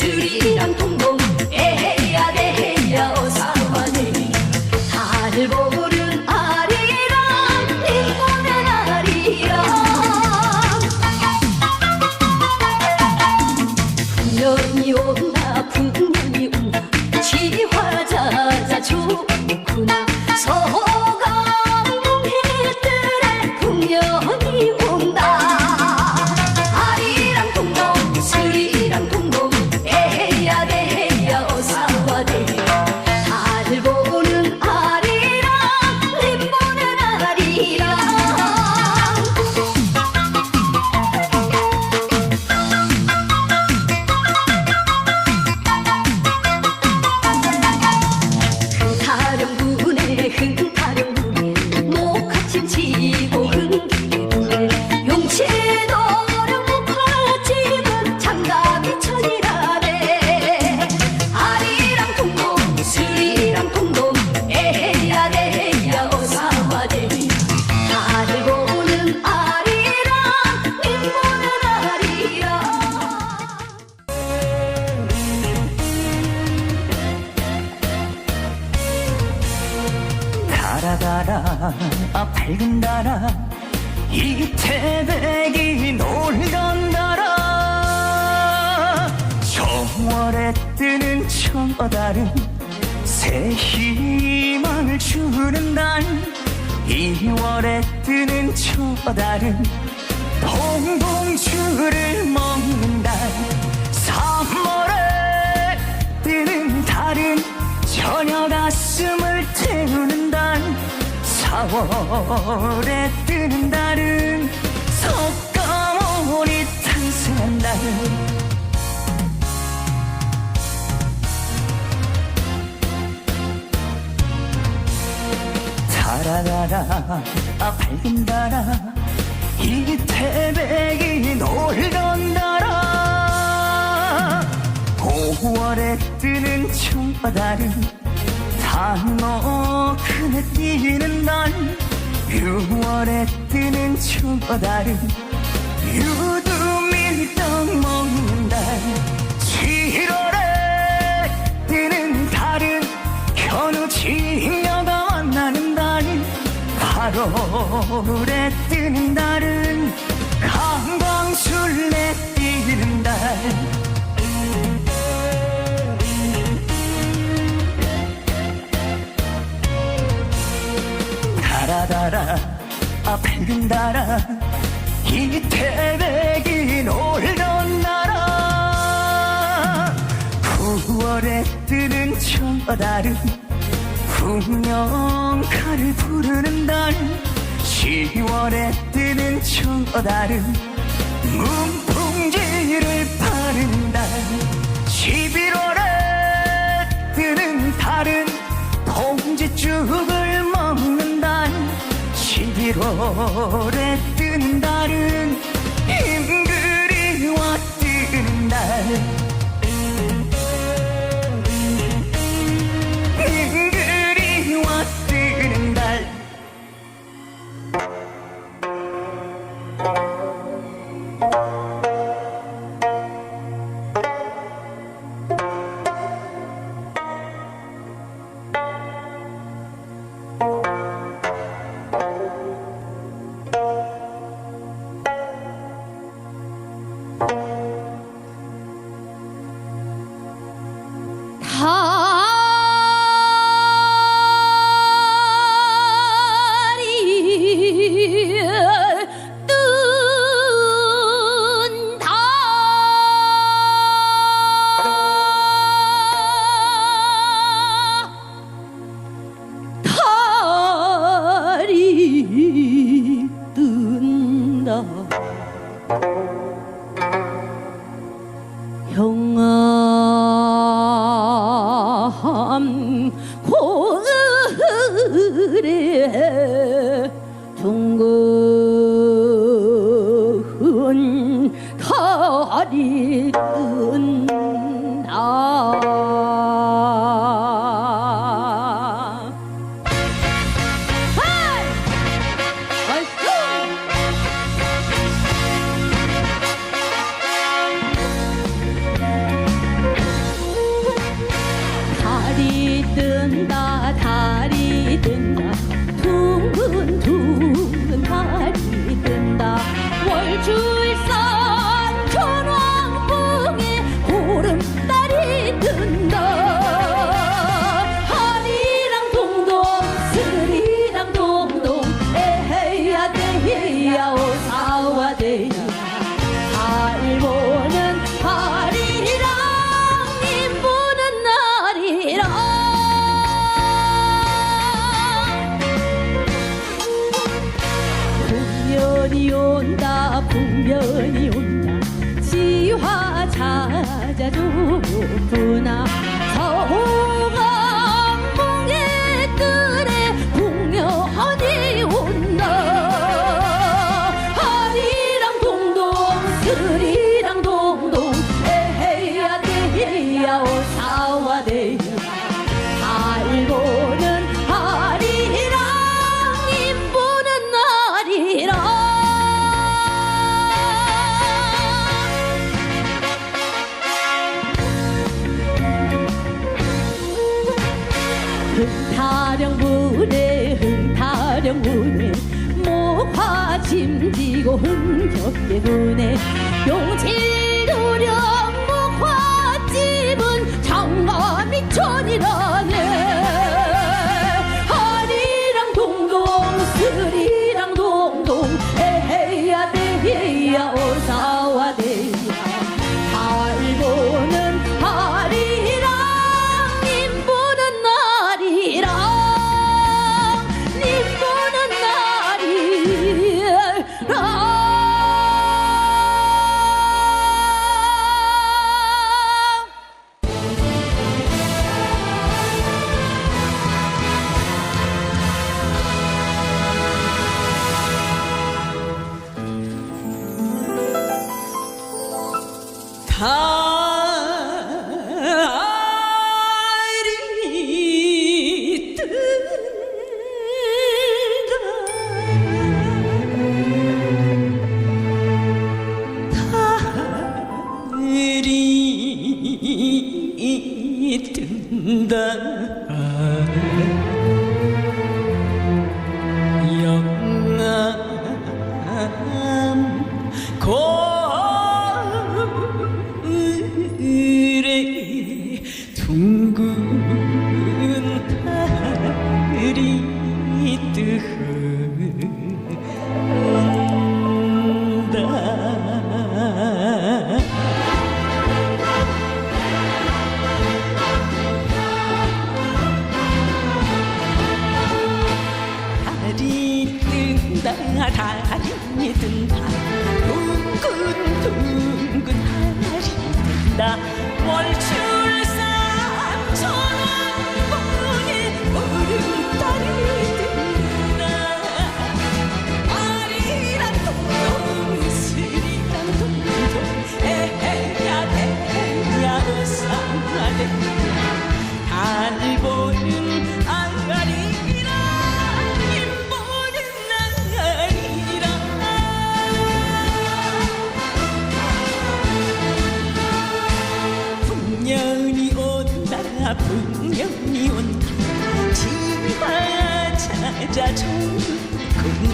동 아 밝은 달아 이 태백이 놀던 달아 정월에 뜨는 청어달은 새 희망을 주는 달 2월에 뜨는 청어달은 동동주를 먹는 달 3월에 뜨는 달은 처녀 가슴을 태우는 달 4월에 뜨는 달은 석가모니 탄생한 달 달아가라 아 밝은 달아. 이 태백이 놀던 달아. 5월에 뜨는 청바다를 단호크게 뛰는 날 6월에 뜨는 청바다를 유두밀 떡 먹는 날 7월에 뜨는 달은 현우치녀가 만나는 달 8월에 뜨는 달은 강광술래 뛰는 달 달아달아 아 밝은 달아 이 태백이 놀던 나라. 9월에 뜨는 청어달은 풍령가를 부르는 달 10월에 뜨는 청어달은 문풍지 11월에 뜨는 달은 평암 고을에 둥근 가리 풍년이 온다. 풍년이 온다. 지화 찾아줬구나 서호. 그리고 흔적게 보내.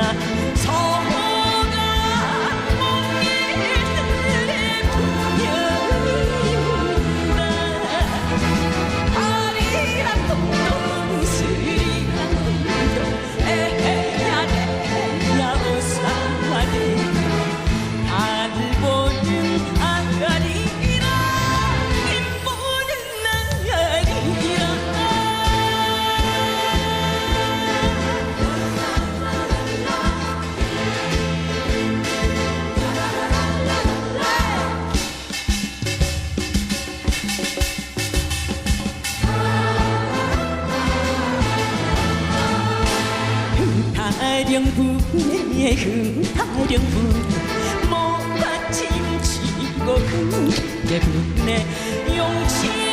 な 흠게 분에 용치